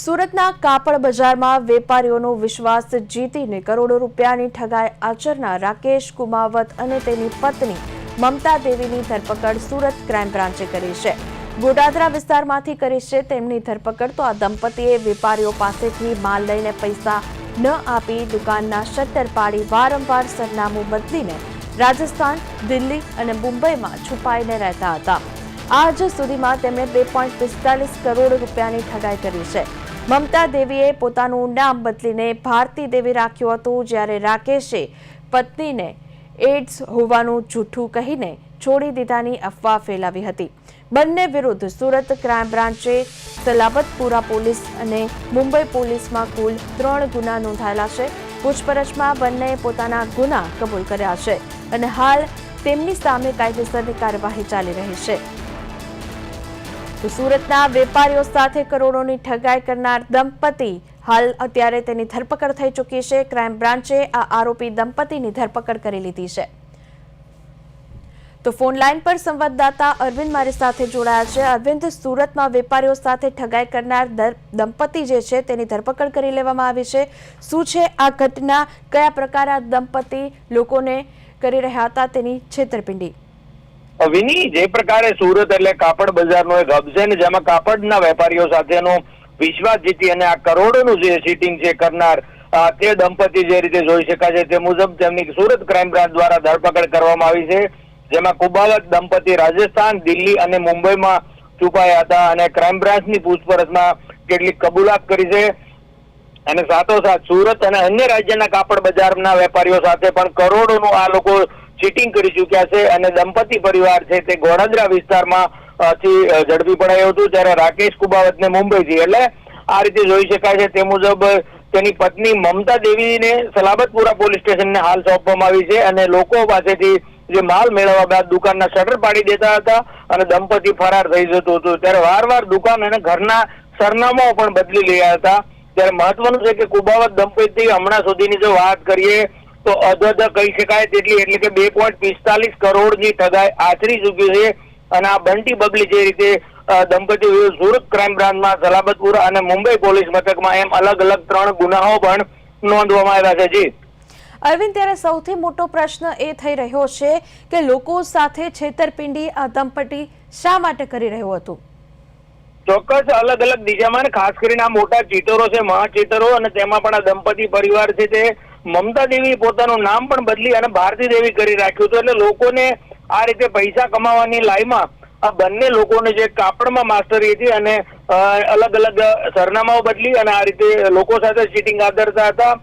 સુરતના કાપડ બજારમાં વેપારીઓનો વિશ્વાસ જીતીને કરોડો રૂપિયાની ઠગાઈ આચરનાર રાકેશ કુમાવત અને તેની પત્ની મમતા દેવીની ધરપકડ સુરત ક્રાઇમ બ્રાન્ચે કરી છે. ગોડાદરા વિસ્તારમાંથી કરી છે તેમની ધરપકડ તો આ દંપતીએ વેપારીઓ પાસેથી માલ લઈને પૈસા ન આપી દુકાનના શટર પાડી વારંવાર સરનામું બદલીને રાજસ્થાન, દિલ્હી અને મુંબઈમાં છુપાઈને રહેતા હતા. આજ સુધીમાં તેમણે બે પોઈન્ટ પિસ્તાલીસ કરોડ રૂપિયાની ઠગાઈ કરી છે. મમતા દેવીએ પોતાનું નામ બદલીને ભારતી દેવી રાખ્યું હતું જ્યારે રાકેશે પત્નીને એડ્સ હોવાનું જૂઠું કહીને છોડી દીધાની અફવા ફેલાવી હતી. બંને વિરુદ્ધ સુરત ક્રાઇમ બ્રાન્ચે સલાબતપુરા પોલીસ અને મુંબઈ પોલીસમાં કુલ ત્રણ ગુના નોંધાયેલા છે. પૂછપરછમાં બંનેએ પોતાના ગુના કબૂલ કર્યા છે અને હાલ તેમની સામે કાયદેસરની કાર્યવાહી ચાલી રહી છે. તો સુરતના વેપારીઓ સાથે કરોડોની ઠગાઈ કરનાર દંપતી હાલ અત્યારે તેની ધરપકડ થઈ ચૂકી છે. ક્રાઇમ બ્રાન્ચે આ આરોપી દંપતીની ધરપકડ કરી લીધી છે. તો ફોન લાઈન પર સંવાદદાતા અરવિંદ મારી સાથે જોડાયા છે. અરવિંદ, સુરતમાં વેપારીઓ સાથે ઠગાઈ કરનાર દંપતી જે છે તેની ધરપકડ કરી લેવામાં આવી છે. શું છે આ ઘટના? કયા પ્રકાર દંપતી લોકોને કરી રહ્યા હતા તેની છેતરપિંડી? વિની જે પ્રકારે સુરત એટલે કાપડ બજારનો એક હબ છે ને જેમાં કાપડના વેપારીઓ સાથેનો વિશ્વાસ જીતી અને આ કરોડોનું જે સીટિંગ છે કરનાર તે દંપતી જે રીતે જોઈ શકાય છે તે મુજબ તેમની સુરત ક્રાઇમ બ્રાન્ચ દ્વારા ધરપકડ કરવામાં આવી છે, જેમાં કુબાવત દંપતી રાજસ્થાન, દિલ્હી અને મુંબઈમાં છુપાયા હતા અને ક્રાઇમ બ્રાન્ચની પૂછપરછમાં કેટલીક કબૂલાત કરી છે. અને સાથોસાથ સુરત અને અન્ય રાજ્યના કાપડ બજારના વેપારીઓ સાથે પણ કરોડોનું આ લોકો ચીટિંગ કરી ચૂક્યા છે અને દંપતી પરિવાર છે તે ગોળાદરા વિસ્તારમાં થી ઝડપી પડાયું હતું ત્યારે રાકેશ કુબાવતને મુંબઈથી, એટલે આ રીતે જોઈ શકાય છે. તે મુજબ, તેની પત્ની મમતા દેવીને સલાબતપુરા પોલીસ સ્ટેશનને હાલ સોંપવામાં આવી છે અને લોકો પાસેથી જે માલ મેળવવા બાદ દુકાનના શટર પાડી દેતા હતા અને દંપતી ફરાર થઈ જતું હતું. ત્યારે વારવાર દુકાન અને ઘરના સરનામાઓ પણ બદલી રહ્યા હતા. ત્યારે મહત્વનું છે કે કુબાવત દંપતી હમણાં સુધીની જો વાત કરીએ તો અધધ કહી શકાય તેટલી એટલે કે બે પોઈન્ટ પિસ્તાલીસ કરોડની ઠગાઈ આચરી ચૂક્યું છે. અને આ બંટી બબલી જે રીતે દંપતીઓ સુરત ક્રાઇમ બ્રાન્ચમાં સલાબતપુર અને મુંબઈ પોલીસ મથકમાં એમ અલગ અલગ ત્રણ ગુનાઓ પણ નોંધવામાં આવ્યા છે. જી. અરવિંદ ત્યારે સૌથી મોટો પ્રશ્ન એ થઈ રહ્યો છે કે લોકો સાથે છેતરપિંડી આ દંપતી શા માટે કરી રહ્યું હતું? ચોક્કસ અલગ અલગ દિશામાં ખાસ કરીને આ મોટા ચીટરો છે મહા ચીટરો અને તેમાં પણ આ દંપતી પરિવાર છે તે મમતા દેવી પોતાનું નામ પણ બદલી અને ભારતી દેવી કરી રાખ્યું હતું. એટલે લોકોને આ રીતે પૈસા કમાવાની લાઈમાં આ બંને લોકોને જે કાપડમાં માસ્ટરી હતી અને અલગ અલગ સરનામાઓ બદલી અને આ રીતે લોકો સાથે ચીટિંગ આદરતા હતા.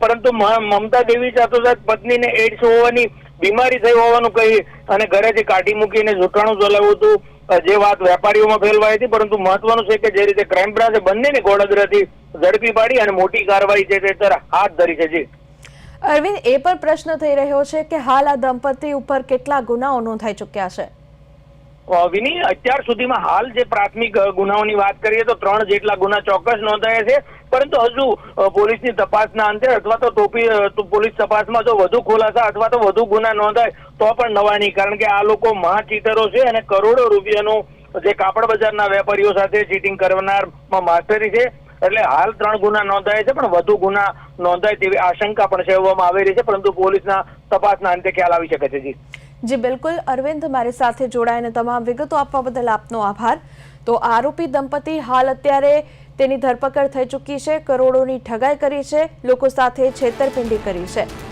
પરંતુ મમતા દેવી સાથોસાથ પત્નીને એડ્સ હોવાની, બીમારી થઈ હોવાનું કહી અને ઘરેથી કાઢી મૂકીને જૂઠાણું ચલાવ્યું હતું. જે વાત વેપારીઓમાં ફેલવાઈ હતી, પરંતુ મહત્વનું છે કે જે રીતે ક્રાઇમ બ્રાન્ચે બંનેની ગોળાદરાથી ઝડપી પાડી અને મોટી કાર્યવાહી છે તે અત્યારે હાથ ધરી છે. જી. અરવિંદ, એ પણ પ્રશ્ન થઈ રહ્યો છે કે હાલ આ દંપતી ઉપર કેટલા ગુનાઓ નોંધાઈ ચૂક્યા છે? વિની અત્યાર સુધીમાં હાલ જે પ્રાથમિક ગુનાઓની વાત કરીએ તો ત્રણ જેટલા ગુના ચોક્કસ નોંધાયા છે. પરંતુ હજુ પોલીસની તપાસના અંતે અથવા તો ટોપી પોલીસ તપાસમાં જો વધુ ખુલાસા અથવા તો વધુ ગુના નોંધાય, તો પણ નવા નહીં કારણ કે આ લોકો મહાચીટરો છે અને કરોડો રૂપિયાનું જે કાપડ બજારના વેપારીઓ સાથે ચીટિંગ કરનારમાં માસ્ટરી છે. એટલે હાલ ત્રણ ગુના નોંધાયા છે, પણ વધુ ગુના નોંધાય તેવી આશંકા પણ સેવવામાં આવી રહી છે. પરંતુ પોલીસના તપાસના અંતે ખ્યાલ આવી શકે છે જી. જી, બિલકુલ. અરવિંદ, મારી સાથે જોડાઈને તમામ વિગતો આપવા બદલ આપનો આભાર. તો આરોપી દંપતી હાલ અત્યારે તેની ધરપકડ થઈ ચૂકી છે, કરોડોની ઠગાઈ કરી છે, લોકો સાથે છેતરપિંડી કરી છે.